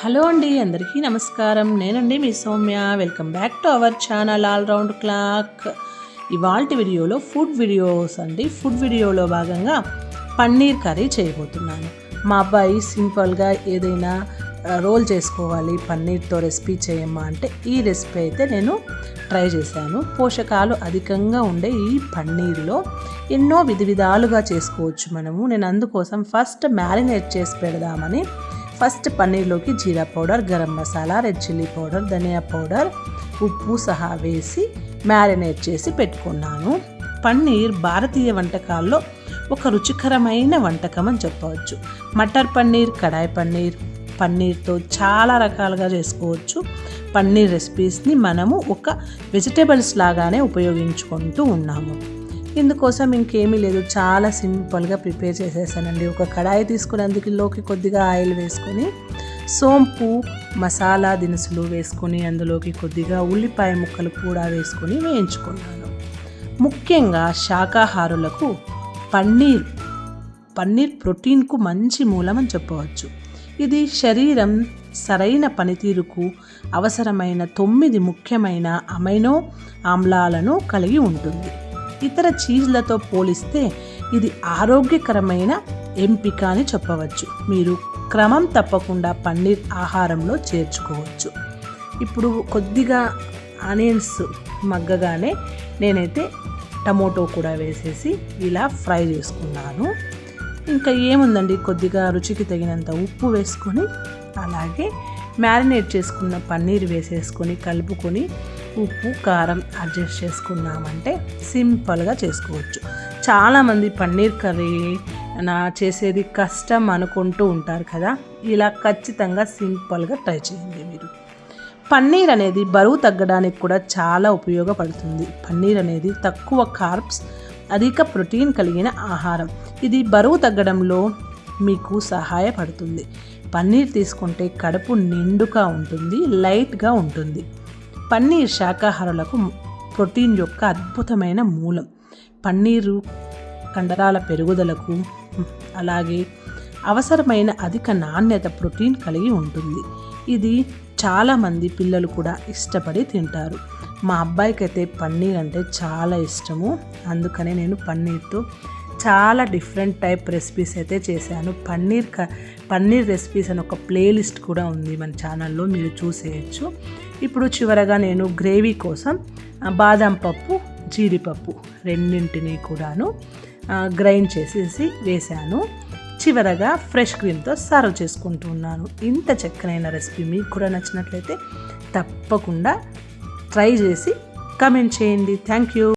Hello అండి అందరికీ నమస్కారం. నేనండి మీ Soumya. Welcome back to our channel all round clock ఇవాళ వీడియోలో ఫుడ్ వీడియోస్ అండి. ఫుడ్ వీడియోలో భాగంగా పన్నీర్ కర్రీ చేయబోతున్నాను. మా అబ్బాయి సింపుల్గా ఏదైనా రోల్ చేసుకోవాలి. పన్నీర్తో రెసిపీ చేయమ్మా అంటే ఈ రెసిపీ అయితే నేను ట్రై చేశాను. పోషకాలు అధికంగా ఉండే ఈ పన్నీర్లో ఎన్నో విధ విధాలుగా చేసుకోవచ్చు మనము. నేను అందుకోసం ఫస్ట్ మ్యారినేట్ చేసి పెడదామని first పన్నీర్లోకి jeera powder garam masala red chilli powder dhania powder ఉప్పు సహా వేసి మ్యారినేట్ చేసి పెట్టుకున్నాను. పన్నీర్ భారతీయ వంటకాల్లో ఒక రుచికరమైన వంటకం అని చెప్పవచ్చు. మటర్ పన్నీర్ కడాయి పన్నీర్ పన్నీర్తో చాలా రకాలుగా చేసుకోవచ్చు. పన్నీర్ రెసిపీస్ని మనము ఒక వెజిటేబుల్స్ లాగానే ఉపయోగించుకుంటూ ఉన్నాము. ఇందుకోసం ఇంకేమీ లేదు. చాలా సింపుల్గా ప్రిపేర్ చేసేసానండి. ఒక కడాయి తీసుకుని అందులోకి కొద్దిగా ఆయిల్ వేసుకొని సోంపు మసాలా దినుసులు వేసుకొని అందులోకి కొద్దిగా ఉల్లిపాయ ముక్కలు కూడా వేసుకొని వేయించుకున్నాను. ముఖ్యంగా శాకాహారులకు పన్నీర్ పన్నీర్ ప్రోటీన్కు మంచి మూలం అని చెప్పవచ్చు. ఇది శరీరం సరైన పనితీరుకు అవసరమైన తొమ్మిది ముఖ్యమైన అమైనో ఆమ్లాలను కలిగి ఉంటుంది. ఇతర చీజ్లతో పోలిస్తే ఇది ఆరోగ్యకరమైన ఎంపిక అని చెప్పవచ్చు. మీరు క్రమం తప్పకుండా పన్నీర్ ఆహారంలో చేర్చుకోవచ్చు. ఇప్పుడు కొద్దిగా ఆనియన్స్ మగ్గగానే నేనైతే టమోటో కూడా వేసేసి ఇలా ఫ్రై చేసుకున్నాను. ఇంకా ఏముందండి? కొద్దిగా రుచికి తగినంత ఉప్పు వేసుకొని అలాగే మ్యారినేట్ చేసుకున్న పన్నీర్ వేసేసుకొని కలుపుకొని ఉప్పు కారం అడ్జస్ట్ చేసుకున్నామంటే సింపుల్గా చేసుకోవచ్చు. చాలామంది పన్నీర్ కర్రీ నా చేసేది కష్టం అనుకుంటూ ఉంటారు కదా ఇలా ఖచ్చితంగా సింపుల్గా ట్రై చేయండి మీరు. పన్నీర్ అనేది బరువు తగ్గడానికి కూడా చాలా ఉపయోగపడుతుంది. పన్నీర్ అనేది తక్కువ కార్బ్స్ అధిక ప్రోటీన్ కలిగిన ఆహారం. ఇది బరువు తగ్గడంలో మీకు సహాయపడుతుంది. పన్నీర్ తీసుకుంటే కడుపు నిండుగా ఉంటుంది లైట్గా ఉంటుంది. పన్నీర్ శాకాహారులకు ప్రోటీన్ యొక్క అద్భుతమైన మూలం. పన్నీరు కండరాల పెరుగుదలకు అలాగే అవసరమైన అధిక నాణ్యత ప్రోటీన్ కలిగి ఉంటుంది. ఇది చాలామంది పిల్లలు కూడా ఇష్టపడి తింటారు. మా అబ్బాయికి అయితే పన్నీర్ అంటే చాలా ఇష్టము. అందుకనే నేను పన్నీర్తో చాలా డిఫరెంట్ టైప్ రెసిపీస్ అయితే చేశాను. పన్నీర్ క పన్నీర్ రెసిపీస్ అని ఒక ప్లేలిస్ట్ కూడా ఉంది మన ఛానల్లో మీరు చూసేయచ్చు. ఇప్పుడు చివరగా నేను గ్రేవీ కోసం బాదం పప్పు జీడిపప్పు రెండింటిని కూడాను గ్రైండ్ చేసేసి వేశాను. చివరగా ఫ్రెష్ క్రీమ్తో సర్వ్ చేసుకుంటున్నాను ఇంత చక్కనైన రెసిపీ మీకు కూడా నచ్చినట్లయితే తప్పకుండా ట్రై చేసి కమెంట్ చేయండి. Thank you.